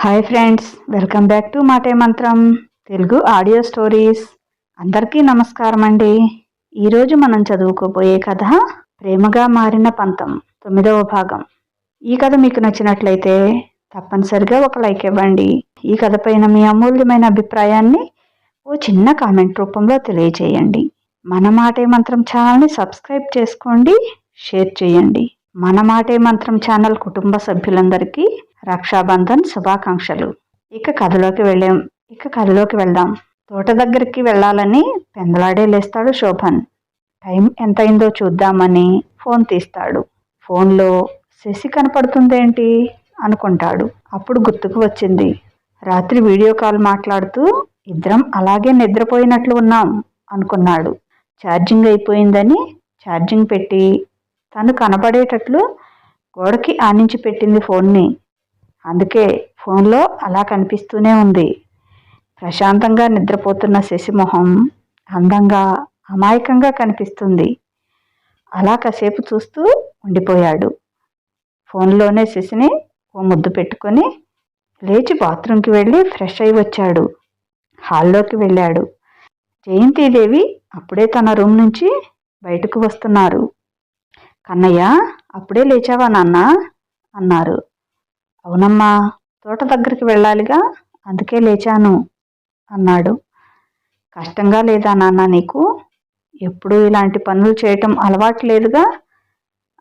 Hi friends welcome back to Maate Mantram Telugu audio stories అందరికీ నమస్కారం అండి ఈరోజు మనం చదువుకోబోయే కథ ప్రేమగా మారిన పంతం తొమ్మిదవ భాగం ఈ కథ మీకు నచ్చినట్లయితే తప్పనిసరిగా ఒక లైక్ ఇవ్వండి ఈ కథ పైన మీ అమూల్యమైన అభిప్రాయాన్ని ఓ చిన్న కామెంట్ రూపంలో తెలియజేయండి మన మాటే మంత్రం ఛానల్ని సబ్స్క్రైబ్ చేసుకోండి షేర్ చేయండి మన మాటే మంత్రం ఛానల్ కుటుంబ సభ్యులందరికీ రక్షాబంధన్ శుభాకాంక్షలు. ఇక కథలోకి వెళ్ళాం ఇక కథలోకి వెళ్దాం. తోట దగ్గరికి వెళ్ళాలని పెందలాడే లేస్తాడు శోభన్. టైం ఎంతైందో చూద్దామని ఫోన్ తీస్తాడు. ఫోన్లో శశి కనపడుతుందేంటి? అనుకుంటాడు. అప్పుడు గుర్తుకు వచ్చింది. రాత్రి వీడియో కాల్ మాట్లాడుతూ ఇద్దరం అలాగే నిద్రపోయినట్లు ఉన్నాం అనుకున్నాడు. ఛార్జింగ్ అయిపోయిందని ఛార్జింగ్ పెట్టి తను కనబడేటట్లు గోడకి ఆనించి పెట్టింది ఫోన్ని. అందుకే ఫోన్లో అలా కనిపిస్తూనే ఉంది. ప్రశాంతంగా నిద్రపోతున్న శశిమొహం అందంగా అమాయకంగా కనిపిస్తుంది. అలా కాసేపు చూస్తూ ఉండిపోయాడు. ఫోన్లోనే శశిని ఓ ముద్దు పెట్టుకొని లేచి బాత్రూంకి వెళ్ళి ఫ్రెష్ అయి వచ్చాడు. హాల్లోకి వెళ్ళాడు. జయంతిదేవి అప్పుడే తన రూమ్ నుంచి బయటకు వస్తున్నారు. కన్నయ్య అప్పుడే లేచావా నాన్న? అన్నారు. అవునమ్మా తోట దగ్గరికి వెళ్ళాలిగా అందుకే లేచాను అన్నాడు. కష్టంగా లేదా నాన్న నీకు? ఎప్పుడూ ఇలాంటి పనులు చేయటం అలవాటు లేదుగా?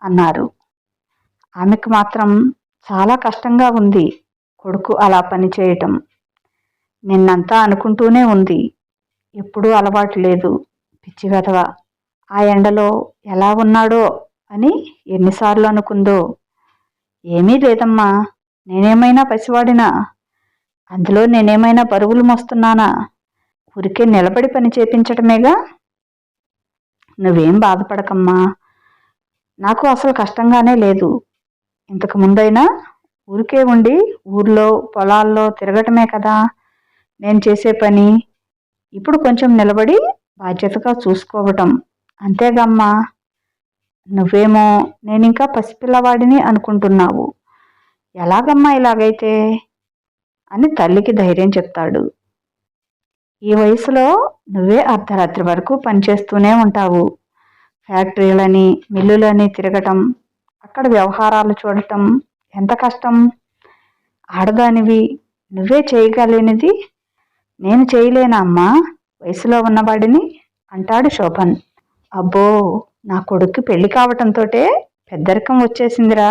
అన్నారు. ఆమెకు మాత్రం చాలా కష్టంగా ఉంది కొడుకు అలా పని చేయటం. నిన్నంతా అనుకుంటూనే ఉంది. ఎప్పుడూ అలవాటు లేదు పిచ్చి వెధవ. ఆ ఎండలో ఎలా ఉన్నాడో అని ఎన్నిసార్లు అనుకుందో. ఏమీ లేదమ్మా నేనేమైనా పసివాడినా? అందులో నేనేమైనా పరుగులు మోస్తున్నానా? ఊరికే నిలబడి పని చేపించటమేగా? నువ్వేం బాధపడకమ్మా. నాకు అసలు కష్టంగానే లేదు. ఇంతకు ముందైనా ఊరికే ఉండి ఊర్లో పొలాల్లో తిరగటమే కదా. నేను చేసే పని. ఇప్పుడు కొంచెం నిలబడి బాధ్యతగా చూసుకోవటం. అంతేగమ్మా. నువ్వేమో నేనింకా పసిపిల్లవాడిని అనుకుంటున్నావు. ఎలాగమ్మా ఇలాగైతే? అని తల్లికి ధైర్యం చెప్తాడు. ఈ వయసులో నువ్వే అర్ధరాత్రి వరకు పనిచేస్తూనే ఉంటావు. ఫ్యాక్టరీలని మిల్లులని తిరగటం అక్కడ వ్యవహారాలు చూడటం ఎంత కష్టం? ఆడదానివి నువ్వే చేయగలేనిది నేను చేయలేనా అమ్మా? వయసులో ఉన్నవాడిని అంటాడు శోభన్. అబ్బో నా కొడుక్కి పెళ్ళి కావటంతో పెద్దరికం వచ్చేసిందిరా.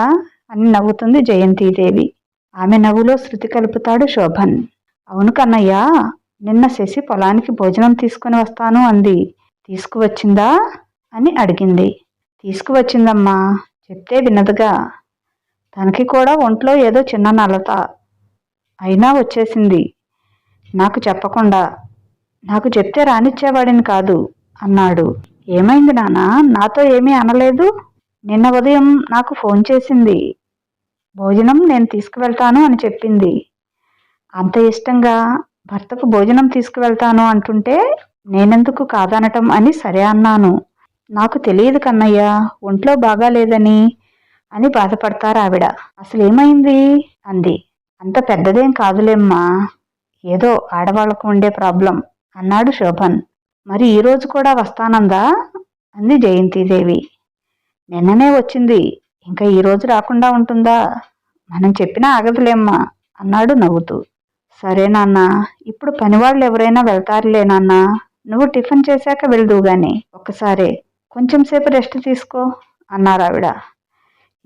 అని నవ్వుతుంది జయంతిదేవి. ఆమె నవ్వులో శృతి కలుపుతాడు శోభన్. అవును కన్నయ్య నిన్న శశి పొలానికి భోజనం తీసుకుని వస్తాను అంది. తీసుకువచ్చిందా? అని అడిగింది. తీసుకువచ్చిందమ్మా చెప్తే వినదుగా. తనకి కూడా ఒంట్లో ఏదో చిన్న నలత అయినా వచ్చేసింది. నాకు చెప్పకుండా నాకు చెప్తే రానిచ్చేవాడిని కాదు అన్నాడు. ఏమైంది నానా నాతో ఏమీ అనలేదు? నిన్న ఉదయం నాకు ఫోన్ చేసింది. భోజనం నేను తీసుకువెళ్తాను అని చెప్పింది. అంత ఇష్టంగా భర్తకు భోజనం తీసుకువెళ్తాను అంటుంటే నేనెందుకు కాదనటం అని సరే అన్నాను. నాకు తెలియదు కన్నయ్య ఒంట్లో బాగాలేదని అని బాధపడతారు ఆవిడ. అసలు ఏమైంది అంది. అంత పెద్దదేం కాదులేమ్మా ఏదో ఆడవాళ్ళకు ఉండే ప్రాబ్లం అన్నాడు శోభన్. మరి ఈరోజు కూడా వస్తానందా? అంది జయంతిదేవి. నిన్ననే వచ్చింది. ఇంకా ఈరోజు రాకుండా ఉంటుందా? మనం చెప్పినా ఆగదులేమ్మా అన్నాడు నవ్వుతూ. సరే నాన్న ఇప్పుడు పనివాళ్ళు ఎవరైనా వెళ్తారులే నాన్న. నువ్వు టిఫిన్ చేశాక వెళ్దువు గాని ఒక్కసారే కొంచెం సేపు రెస్ట్ తీసుకో అన్నారు ఆవిడ.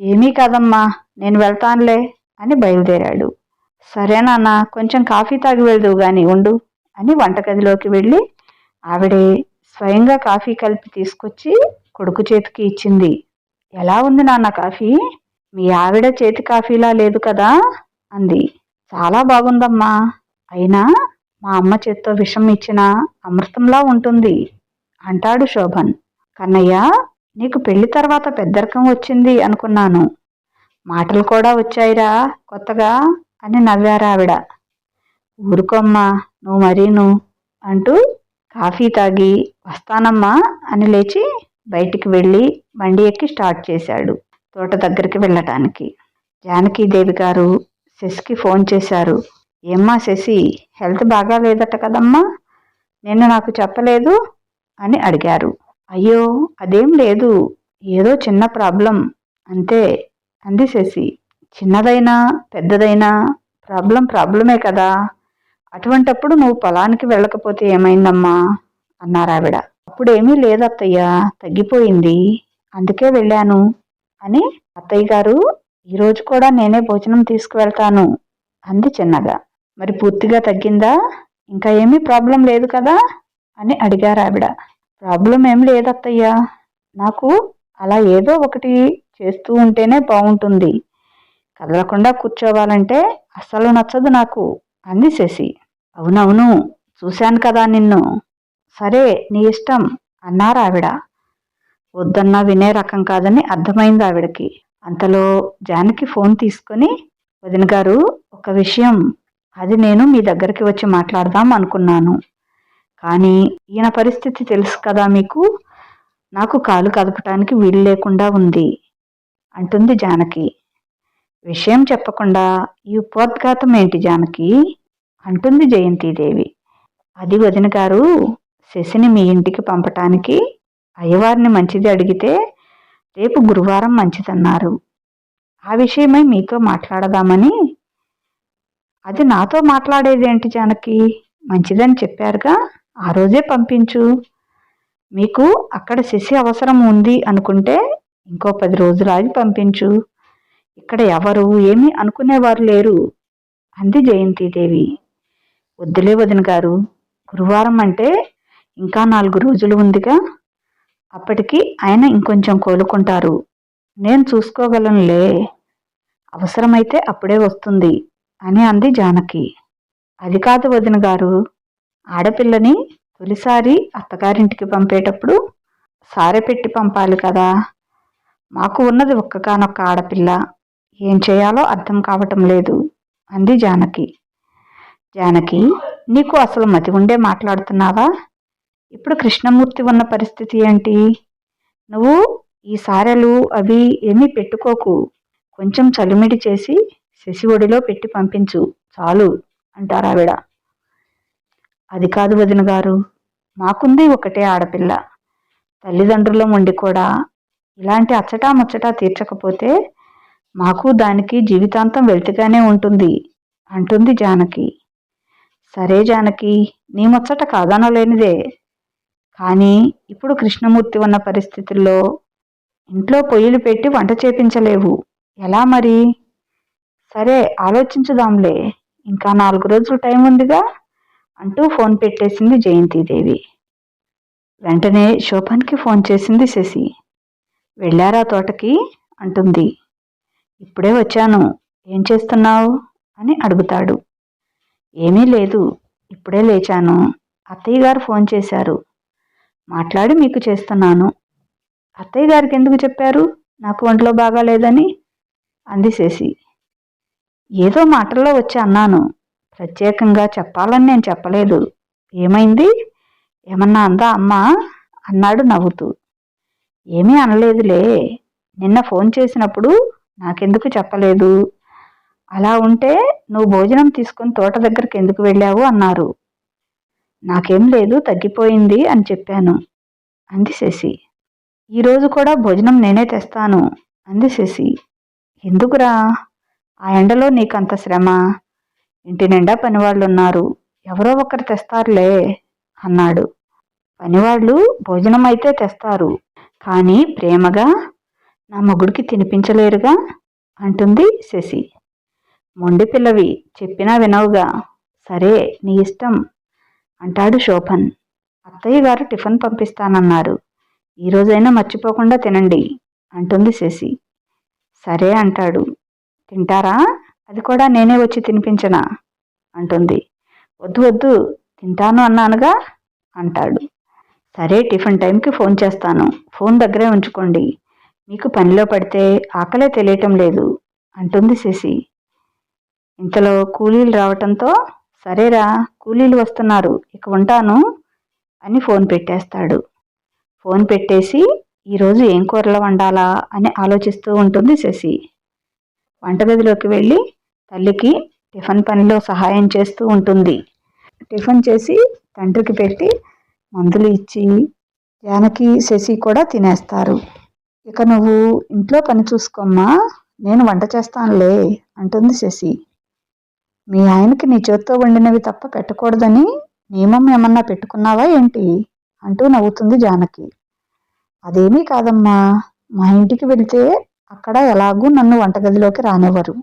ఏమీ కాదమ్మా నేను వెళ్తానులే అని బయలుదేరాడు. సరే నాన్న కొంచెం కాఫీ తాగి వెళ్దువు గాని ఉండు అని వంటగదిలోకి వెళ్ళి ఆవిడే స్వయంగా కాఫీ కలిపి తీసుకొచ్చి కొడుకు చేతికి ఇచ్చింది. ఎలా ఉంది నాన్న కాఫీ? మీ ఆవిడ చేతి కాఫీలా లేదు కదా? అంది. చాలా బాగుందమ్మా. అయినా మా అమ్మ చేత్తో విషం ఇచ్చిన అమృతంలా ఉంటుంది అంటాడు శోభన్. కన్నయ్య నీకు పెళ్ళి తర్వాత పెద్దరకం వచ్చింది అనుకున్నాను. మాటలు కూడా వచ్చాయిరా కొత్తగా అని నవ్వారు ఆవిడ. ఊరుకోమ్మా నువ్వు మరీను అంటూ కాఫీ తాగి వస్తానమ్మా అని లేచి బయటికి వెళ్ళి బండి ఎక్కి స్టార్ట్ చేశాడు తోట దగ్గరికి వెళ్ళటానికి. జానకీదేవి గారు శశికి ఫోన్ చేశారు. ఏమ్మా శశి హెల్త్ బాగా లేదట కదమ్మా? నిన్న నాకు చెప్పలేదు? అని అడిగారు. అయ్యో అదేం లేదు. ఏదో చిన్న ప్రాబ్లం. అంతే అంది శశి. చిన్నదైనా పెద్దదైనా ప్రాబ్లం ప్రాబ్లమే కదా. అటువంటప్పుడు నువ్వు పొలానికి వెళ్ళకపోతే ఏమైందమ్మా? అన్నారు ఆవిడ. అప్పుడేమీ లేదత్తయ్య తగ్గిపోయింది. అందుకే వెళ్ళాను అని అత్తయ్య గారు ఈరోజు కూడా నేనే భోజనం తీసుకువెళ్తాను అంది చిన్నగా. మరి పూర్తిగా తగ్గిందా? ఇంకా ఏమీ ప్రాబ్లం లేదు కదా? అని అడిగారు ఆవిడ. ప్రాబ్లం ఏం లేదత్తయ్యా. నాకు అలా ఏదో ఒకటి చేస్తూ ఉంటేనే బాగుంటుంది. కదలకుండా కూర్చోవాలంటే అస్సలు నచ్చదు నాకు అంది శశి. అవునవును చూశాను కదా నిన్ను. సరే నీ ఇష్టం అన్నారు ఆవిడ. వద్దన్నా వినే రకం కాదని అర్థమైంది ఆవిడకి. అంతలో జానకి ఫోన్ తీసుకొని వదిన గారు ఒక విషయం. అది నేను మీ దగ్గరికి వచ్చి మాట్లాడదాం అనుకున్నాను. కానీ ఈయన పరిస్థితి తెలుసు కదా మీకు? నాకు కాలు కదపటానికి వీలు లేకుండా ఉంది అంటుంది జానకి. విషయం చెప్పకుండా ఈ ఉపోద్ఘాతం ఏంటి జానకి? అంటుంది జయంతిదేవి. అది వదిన గారు శశిని మీ ఇంటికి పంపటానికి అయ్యవారిని మంచిది అడిగితే రేపు గురువారం మంచిదన్నారు. ఆ విషయమై మీతో మాట్లాడదామని. అది నాతో మాట్లాడేదేంటి జానకి? మంచిదని చెప్పారుగా? ఆ రోజే పంపించు. మీకు అక్కడ శశి అవసరం ఉంది అనుకుంటే ఇంకో పది రోజులు ఆగి పంపించు. ఇక్కడ ఎవరు ఏమీ అనుకునేవారు లేరు. అంది జయంతిదేవి. వద్దులే వదిన గారు గురువారం అంటే ఇంకా నాలుగు రోజులు ఉందిగా. అప్పటికి ఆయన ఇంకొంచెం కోలుకుంటారు. నేను చూసుకోగలనులే. అవసరమైతే అప్పుడే వస్తుంది అని అంది జానకి. అది కాదు వదిన గారు. ఆడపిల్లని తొలిసారి అత్తగారింటికి పంపేటప్పుడు సారె పెట్టి పంపాలి కదా. మాకు ఉన్నది ఒక్కగానొక్క ఆడపిల్ల. ఏం చేయాలో అర్థం కావటం లేదు అంది జానకి. జానకి నీకు అసలు మతి ఉండే మాట్లాడుతున్నావా? ఇప్పుడు కృష్ణమూర్తి ఉన్న పరిస్థితి ఏంటి? నువ్వు ఈ సారెలు అవి ఏమీ పెట్టుకోకు. కొంచెం చలిమిడి చేసి శశి ఒడిలో పెట్టి పంపించు. చాలు అంటారావిడ అది కాదు వదిన గారు. మాకుంది ఒకటే ఆడపిల్ల. తల్లిదండ్రులం ఉండి కూడా ఇలాంటి అచ్చటా ముచ్చటా తీర్చకపోతే మాకు దానికి జీవితాంతం వెళ్తిగానే ఉంటుంది అంటుంది జానకి. సరే జానకి నీ ముచ్చట కాదనలేనిదే. కానీ ఇప్పుడు కృష్ణమూర్తి ఉన్న పరిస్థితుల్లో ఇంట్లో పొయ్యిలు పెట్టి వంట చేపించలేవు. ఎలా మరి? సరే ఆలోచించుదాంలే. ఇంకా నాలుగు రోజులు టైం ఉందిగా? అంటూ ఫోన్ పెట్టేసింది జయంతిదేవి. వెంటనే శోభన్కి ఫోన్ చేసింది శశి. వెళ్ళారా తోటకి? అంటుంది. ఇప్పుడే వచ్చాను. ఏం చేస్తున్నావు? అని అడుగుతాడు. ఏమీ లేదు. ఇప్పుడే లేచాను. అత్తయ్య గారు ఫోన్ చేశారు. మాట్లాడి మీకు చేస్తున్నాను. అత్తయ్య గారికి ఎందుకు చెప్పారు? నాకు ఒంట్లో బాగాలేదని అందిసేసి. ఏదో మాటల్లో వచ్చి అన్నాను. ప్రత్యేకంగా చెప్పాలని నేను చెప్పలేదు. ఏమైంది? ఏమన్నా అందా అమ్మా? అన్నాడు నవ్వుతూ. ఏమీ అనలేదులే. నిన్న ఫోన్ చేసినప్పుడు నాకెందుకు చెప్పలేదు? అలా ఉంటే నువ్వు భోజనం తీసుకుని తోట దగ్గరికి ఎందుకు వెళ్ళావు? అన్నారు. నాకేం లేదు తగ్గిపోయింది అని చెప్పాను. అంది శశి. ఈరోజు కూడా భోజనం నేనే తెస్తాను అంది శశి. ఎందుకురా? ఆ ఎండలో నీకంత శ్రమ? ఇంటి నిండా పనివాళ్ళు ఉన్నారు ఎవరో ఒకరు తెస్తారులే అన్నాడు. పనివాళ్ళు భోజనం అయితే తెస్తారు కానీ ప్రేమగా నా మొగుడికి తినిపించలేరుగా? అంటుంది శశి. మొండి పిల్లవి చెప్పినా వినవుగా. సరే నీ ఇష్టం. అంటాడు శోభన్. అత్తయ్య గారు టిఫిన్ పంపిస్తానన్నారు. ఈరోజైనా మర్చిపోకుండా తినండి అంటుంది శశి. సరే అంటాడు. తింటారా? అది కూడా నేనే వచ్చి తినిపించనా? అంటుంది. వద్దు వద్దు తింటాను అన్నానుగా అంటాడు. సరే టిఫిన్ టైంకి ఫోన్ చేస్తాను. ఫోన్ దగ్గరే ఉంచుకోండి. మీకు పనిలో పడితే ఆకలే తెలియటం లేదు అంటుంది శశి. ఇంతలో కూలీలు రావటంతో సరేరా కూలీలు వస్తున్నారు. ఇక ఉంటాను అని ఫోన్ పెట్టేస్తాడు. ఫోన్ పెట్టేసి ఈరోజు ఏం కూరలు వండాలా అని ఆలోచిస్తూ ఉంటుంది శశి. వంటగదిలోకి వెళ్ళి తల్లికి టిఫిన్ పనిలో సహాయం చేస్తూ ఉంటుంది. టిఫిన్ చేసి తండ్రికి పెట్టి మందులు ఇచ్చి జానకి శశి కూడా తినేస్తారు. ఇక నువ్వు ఇంట్లో పని చూసుకోమ్మా నేను వంట చేస్తానులే అంటుంది శశి. మీ ఆయనకి నీ చేత్తో వండినవి తప్ప పెట్టకూడదని నియమం ఏమన్నా పెట్టుకున్నావా ఏంటి? అంటూ నవ్వుతుంది జానకి. అదేమీ కాదమ్మా. మా ఇంటికి వెళితే అక్కడ ఎలాగూ నన్ను వంటగదిలోకి రానివ్వరు.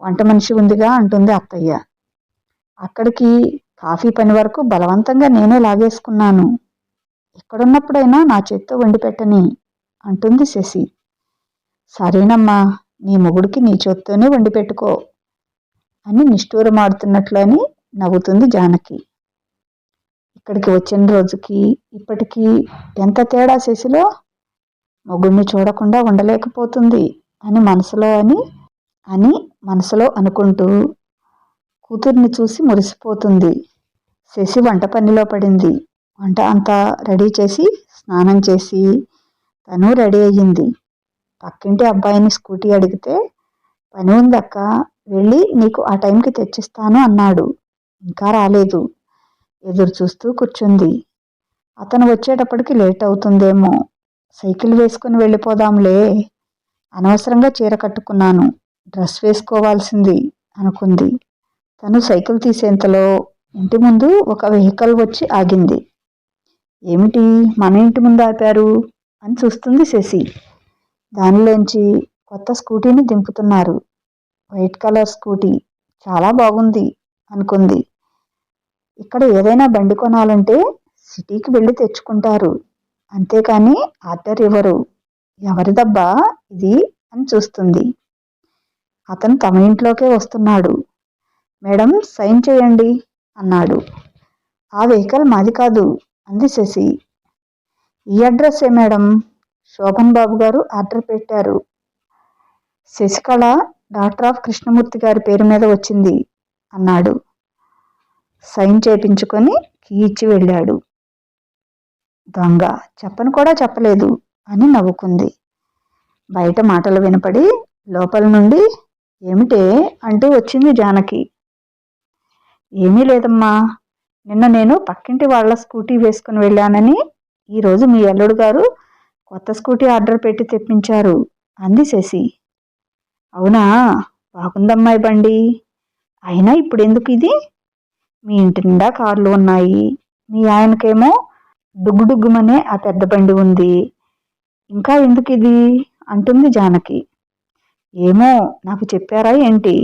వంట మనిషి ఉందిగా అంటుంది అత్తయ్య. అక్కడికి కాఫీ పని వరకు బలవంతంగా నేనే లాగేసుకున్నాను. ఎక్కడున్నప్పుడైనా నా చేత్తో వండి పెట్టని అంటుంది శశి. సరేనమ్మా నీ మొగుడికి నీ చేత్తోనే వండి పెట్టుకో. అని నిష్ఠూరమాడుతున్నట్లని అని నవ్వుతుంది జానకి. ఇక్కడికి వచ్చిన రోజుకి ఇప్పటికీ ఎంత తేడా శశిలో మొగుడిని చూడకుండా ఉండలేకపోతుంది అని మనసులో అని అని మనసులో అనుకుంటూ కూతుర్ని చూసి మురిసిపోతుంది. శశి వంట పనిలో పడింది. వంట అంతా రెడీ చేసి స్నానం చేసి తను రెడీ అయ్యింది. పక్కింటి అబ్బాయిని స్కూటీ అడిగితే పని ఉందక్క వెళ్ళి నీకు ఆ టైంకి తెచ్చిస్తాను అన్నాడు. ఇంకా రాలేదు. ఎదురు చూస్తూ కూర్చుంది. అతను వచ్చేటప్పటికి లేట్ అవుతుందేమో. సైకిల్ వేసుకుని వెళ్ళిపోదాంలే. అనవసరంగా చీర కట్టుకున్నాను. డ్రెస్ వేసుకోవాల్సింది అనుకుంది. తను సైకిల్ తీసేంతలో ఇంటి ముందు ఒక వెహికల్ వచ్చి ఆగింది. ఏమిటి? మన ఇంటి ముందు ఆపారు? అని చూస్తుంది శశి. దానిలోంచి కొత్త స్కూటీని దింపుతున్నారు. వైట్ కలర్ స్కూటీ చాలా బాగుంది అనుకుంది. ఇక్కడ ఏదైనా బండి కొనాలంటే సిటీకి వెళ్ళి తెచ్చుకుంటారు. అంతేకాని ఆర్డర్ ఇవ్వరు. ఎవరిదబ్బా ఇది అని చూస్తుంది. అతను తమ ఇంట్లోకే వస్తున్నాడు. మేడం సైన్ చేయండి అన్నాడు. ఆ వెహికల్ మాది కాదు అంది శశి. ఈ అడ్రస్సే మేడం? శోభన్ బాబు గారు ఆర్డర్ పెట్టారు. శశికళ డాక్టర్ ఆఫ్ కృష్ణమూర్తి గారి పేరు మీద వచ్చింది అన్నాడు. సైన్ చేపించుకొని కీ ఇచ్చి వెళ్ళాడు. దొంగ చెప్పను కూడా చెప్పలేదు అని నవ్వుకుంది. బయట మాటలు వినపడి లోపల నుండి ఏమిటే అంటూ వచ్చింది జానకి. ఏమీ లేదమ్మా నిన్న నేను పక్కింటి వాళ్ళ స్కూటీ వేసుకుని వెళ్ళానని ఈరోజు మీ అల్లుడు గారు కొత్త స్కూటీ ఆర్డర్ పెట్టి తెప్పించారు అంది శశి. అవునా? బాగుందమ్మాయి బండి. అయినా ఇప్పుడు ఎందుకు ఇది? మీ ఇంటి నిండా కార్లు ఉన్నాయి. మీ ఆయనకేమో డుగ్గుడుగ్గుమనే ఆ పెద్ద బండి ఉంది. ఇంకా ఎందుకు ఇది? అంటుంది జానకి. ఏమో నాకు చెప్పారా ఏంటి?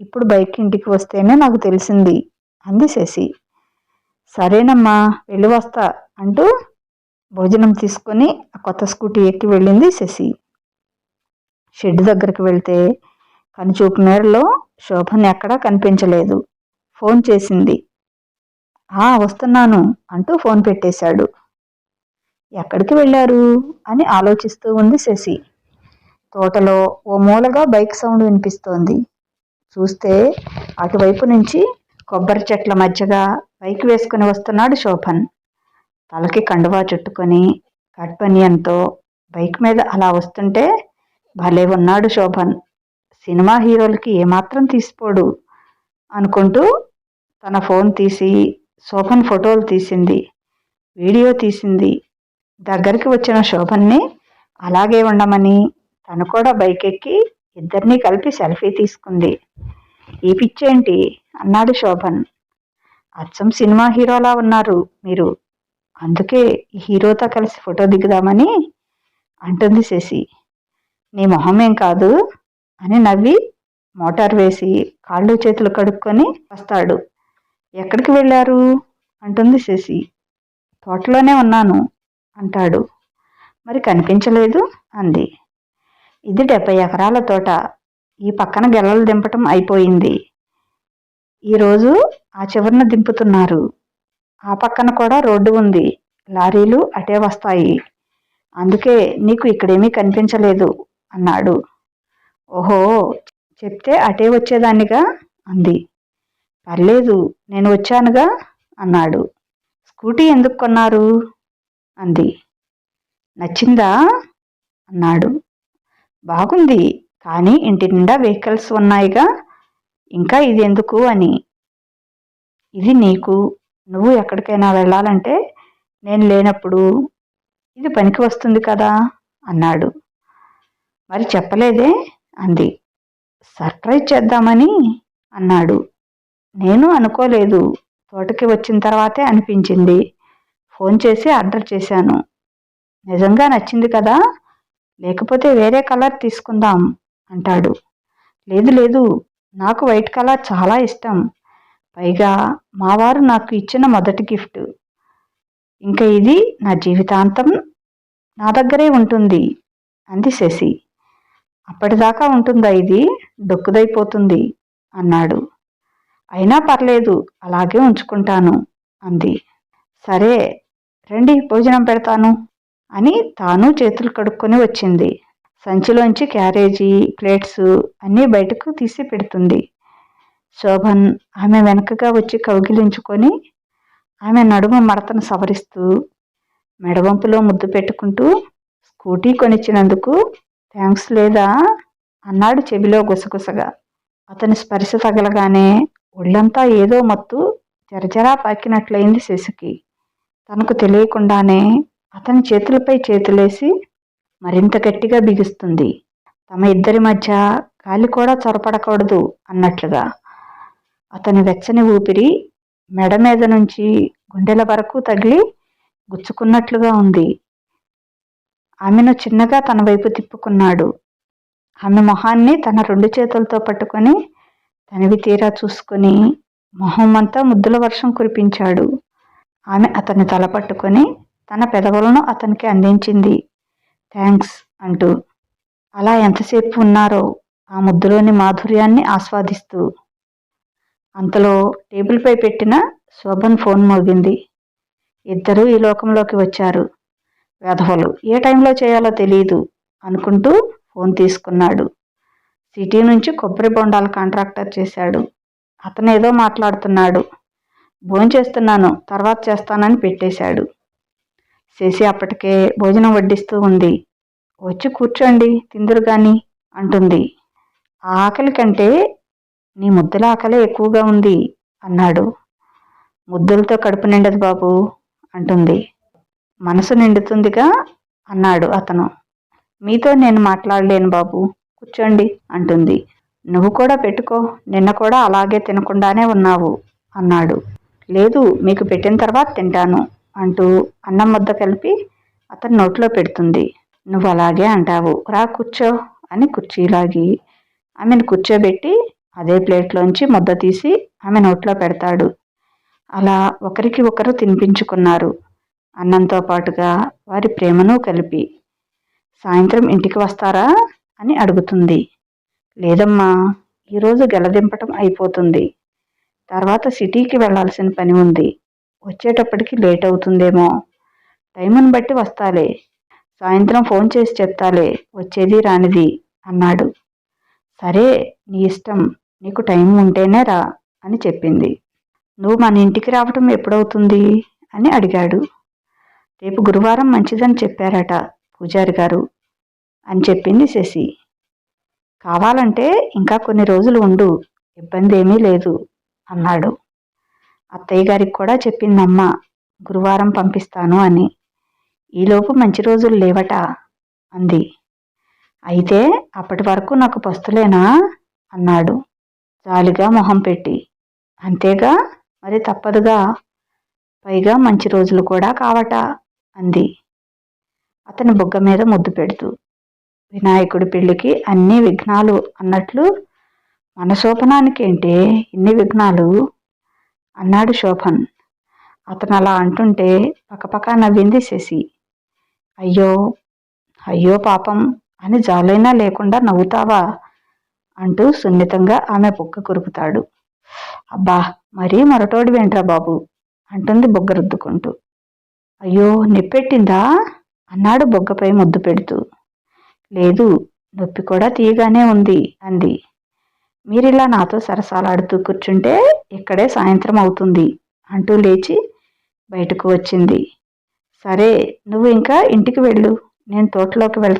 ఇప్పుడు బైక్ ఇంటికి వస్తేనే నాకు తెలిసింది అంది శశి. సరేనమ్మా వెళ్ళి వస్తా అంటూ భోజనం తీసుకొని ఆ కొత్త స్కూటీ ఎక్కి వెళ్ళింది శశి. షెడ్ దగ్గరికి వెళ్తే కనుచూపు మేరలో శోభన్ ఎక్కడా కనిపించలేదు. ఫోన్ చేసింది. ఆ వస్తున్నాను అంటూ ఫోన్ పెట్టేశాడు. ఎక్కడికి వెళ్ళారు? అని ఆలోచిస్తూ ఉంది శశి. తోటలో ఓ మూలగా బైక్ సౌండ్ వినిపిస్తోంది. చూస్తే అటువైపు నుంచి కొబ్బరి చెట్ల మధ్యగా బైక్ వేసుకుని వస్తున్నాడు శోభన్. తలకి కండువా చుట్టుకొని కట్పనియంతో బైక్ మీద అలా వస్తుంటే భలే ఉన్నాడు శోభన్. సినిమా హీరోలకి ఏమాత్రం తీసిపోడు అనుకుంటూ తన ఫోన్ తీసి శోభన్ ఫోటోలు తీసింది వీడియో తీసింది. దగ్గరికి వచ్చిన శోభన్ని అలాగే ఉండమని. తను కూడా బైక్ ఎక్కి ఇద్దరినీ కలిపి సెల్ఫీ తీసుకుంది. ఈ పిచ్చేంటి? అన్నాడు శోభన్. అచ్చం సినిమా హీరోలా ఉన్నారు మీరు. అందుకే ఈ హీరోతో కలిసి ఫోటో దిగుదామని అంటుంది శశి. నీ మొహమేం కాదు అని నవ్వి మోటార్ వేసి కాళ్ళు చేతులు కడుక్కొని వస్తాడు. ఎక్కడికి వెళ్ళారు? అంటుంది శశి. తోటలోనే ఉన్నాను అంటాడు. మరి కనిపించలేదు అంది. ఇది డెబ్బై ఎకరాల తోట. ఈ పక్కన గెలలు దింపటం అయిపోయింది. ఈరోజు ఆ చివరన దింపుతున్నారు. ఆ పక్కన కూడా రోడ్డు ఉంది. లారీలు అటే వస్తాయి. అందుకే నీకు ఇక్కడేమీ కనిపించలేదు అన్నాడు. ఓహో చెప్తే అటే వచ్చేదాన్నిగా? అంది. పర్లేదు నేను వచ్చానుగా? అన్నాడు. స్కూటీ ఎందుకు కొన్నారు? అంది. నచ్చిందా? అన్నాడు. బాగుంది కానీ ఇంటి నిండా వెహికల్స్ ఉన్నాయిగా? ఇంకా ఇది ఎందుకు అని. ఇది నీకు నువ్వు ఎక్కడికైనా వెళ్ళాలంటే నేను లేనప్పుడు ఇది పనికి వస్తుంది కదా? అన్నాడు. మరి చెప్పలేదే? అంది. సర్ప్రైజ్ చేద్దామని అన్నాడు. నేను అనుకోలేదు. తోటకి వచ్చిన తర్వాతే అనిపించింది. ఫోన్ చేసి ఆర్డర్ చేశాను. నిజంగా నచ్చింది కదా? లేకపోతే వేరే కలర్ తీసుకుందాం అంటాడు. లేదు లేదు. నాకు వైట్ కలర్ చాలా ఇష్టం. పైగా మావారు నాకు ఇచ్చిన మొదటి గిఫ్ట్. ఇంకా ఇది నా జీవితాంతం నా దగ్గరే ఉంటుంది అంది శశి. అప్పటిదాకా ఉంటుందా ఇది? డొక్కుదైపోతుంది అన్నాడు. అయినా పర్లేదు అలాగే ఉంచుకుంటాను అంది. సరే రండి భోజనం పెడతాను అని తాను చేతులు కడుక్కొని వచ్చింది. సంచిలోంచి క్యారేజీ ప్లేట్స్ అన్నీ బయటకు తీసి పెడుతుంది. శోభన్ ఆమె వెనకగా వచ్చి కౌగిలించుకొని ఆమె నడుము మడతను సవరిస్తూ మెడవంపులో ముద్దు పెట్టుకుంటూ స్కూటీ కొనిచ్చినందుకు థ్యాంక్స్ లేదా? అన్నాడు చెవిలో గుసగుసగా. అతని స్పర్శ తగలగానే ఒళ్ళంతా ఏదో మత్తు జరజరా పాకినట్లయింది శశికి. తనకు తెలియకుండానే అతని చేతులపై చేతులేసి మరింత గట్టిగా బిగుస్తుంది. తమ ఇద్దరి మధ్య గాలి కూడా చొరపడకూడదు అన్నట్లుగా. అతని వెచ్చని ఊపిరి మెడ మీద నుంచి గుండెల వరకు తగిలి గుచ్చుకున్నట్లుగా ఉంది. ఆమెను చిన్నగా తన వైపు తిప్పుకున్నాడు. ఆమె మొహాన్ని తన రెండు చేతులతో పట్టుకొని తనివి తీరా చూసుకొని మొహం అంతా ముద్దుల వర్షం కురిపించాడు. ఆమె అతన్ని తల పట్టుకొని తన పెదవులను అతనికి అందించింది. థ్యాంక్స్ అంటూ. అలా ఎంతసేపు ఉన్నారో ఆ ముద్దులోని మాధుర్యాన్ని ఆస్వాదిస్తూ. అంతలో టేబుల్పై పెట్టిన శోభన్ ఫోన్ మోగింది. ఇద్దరూ ఈ లోకంలోకి వచ్చారు. వెధవలు ఏ టైంలో చేయాలో తెలియదు అనుకుంటూ ఫోన్ తీసుకున్నాడు. సిటీ నుంచి కొబ్బరి బొండాల కాంట్రాక్టర్ చేశాడు. అతను ఏదో మాట్లాడుతున్నాడు. భోంచేస్తున్నాను తర్వాత చేస్తానని పెట్టేశాడు. శశి అప్పటికే భోజనం వడ్డిస్తూ ఉంది. వచ్చి కూర్చోండి తిందురు గాని అంటుంది. ఆ ఆకలి కంటే నీ ముద్దుల ఆకలే ఎక్కువగా ఉంది అన్నాడు. ముద్దులతో కడుపు నిండదు బాబు అంటుంది. మనసు నిండుతుందిగా అన్నాడు అతను. మీతో నేను మాట్లాడలేను బాబు. కూర్చోండి అంటుంది. నువ్వు కూడా పెట్టుకో. నిన్న కూడా అలాగే తినకుండానే ఉన్నావు అన్నాడు. లేదు మీకు పెట్టిన తర్వాత తింటాను అంటూ అన్నం ముద్ద కలిపి అతని నోట్లో పెడుతుంది. నువ్వు అలాగే అంటావు. రా కూర్చో అని కుర్చీలాగి ఆమెను కూర్చోబెట్టి అదే ప్లేట్లోంచి ముద్ద తీసి ఆమె నోట్లో పెడతాడు. అలా ఒకరికి ఒకరు తినిపించుకున్నారు. అన్నంతో పాటుగా వారి ప్రేమను కలిపి సాయంత్రం ఇంటికి వస్తారా? అని అడుగుతుంది. లేదమ్మా ఈరోజు గెలదింపటం అయిపోతుంది. తర్వాత సిటీకి వెళ్ళాల్సిన పని ఉంది. వచ్చేటప్పటికి లేట్ అవుతుందేమో. టైముని బట్టి వస్తాలే. సాయంత్రం ఫోన్ చేసి చెప్తాలే. వచ్చేది రానిది అన్నాడు. సరే నీ ఇష్టం. నీకు టైం ఉంటేనే రా అని చెప్పింది. నువ్వు మన ఇంటికి రావటం ఎప్పుడవుతుంది? అని అడిగాడు. రేపు గురువారం మంచిదని చెప్పారట పూజారి గారు అని చెప్పింది శశి. కావాలంటే ఇంకా కొన్ని రోజులు ఉండు ఇబ్బంది ఏమీ లేదు అన్నాడు. అత్తయ్య గారికి కూడా చెప్పిందమ్మ గురువారం పంపిస్తాను అని. ఈలోపు మంచి రోజులు లేవట అంది. అయితే అప్పటి వరకు నాకు పస్తులేనా అన్నాడు. జాలిగా మొహం పెట్టి. అంతేగా? మరి తప్పదుగా. పైగా మంచి రోజులు కూడా కావట. అంది. అతని బుగ్గ మీద ముద్దు పెడుతూ వినాయకుడి పెళ్ళికి అన్ని విఘ్నాలు అన్నట్లు మన శోభనానికేంటే ఇన్ని విఘ్నాలు? అన్నాడు శోభన్. అతను అలా అంటుంటే పక్కపక్క నవ్వింది శశి. అయ్యో అయ్యో పాపం అని జాలైనా లేకుండా నవ్వుతావా? అంటూ సున్నితంగా ఆమె బుగ్గ కురుపుతాడు. అబ్బా మరీ మరటోడి వెంట్రా బాబు? అంటుంది బొగ్గ రుద్దుకుంటూ. అయ్యో నిప్పెట్టిందా? అన్నాడు బొగ్గపై ముద్దు పెడుతూ. లేదు నొప్పి కూడా తీయగానే ఉంది అంది. మీరిలా నాతో సరసాలాడుతూ కూర్చుంటే ఇక్కడే సాయంత్రం అవుతుంది అంటూ లేచి బయటకు వచ్చింది. సరే నువ్వు ఇంకా ఇంటికి వెళ్ళు నేను తోటలోకి వెళ్తాను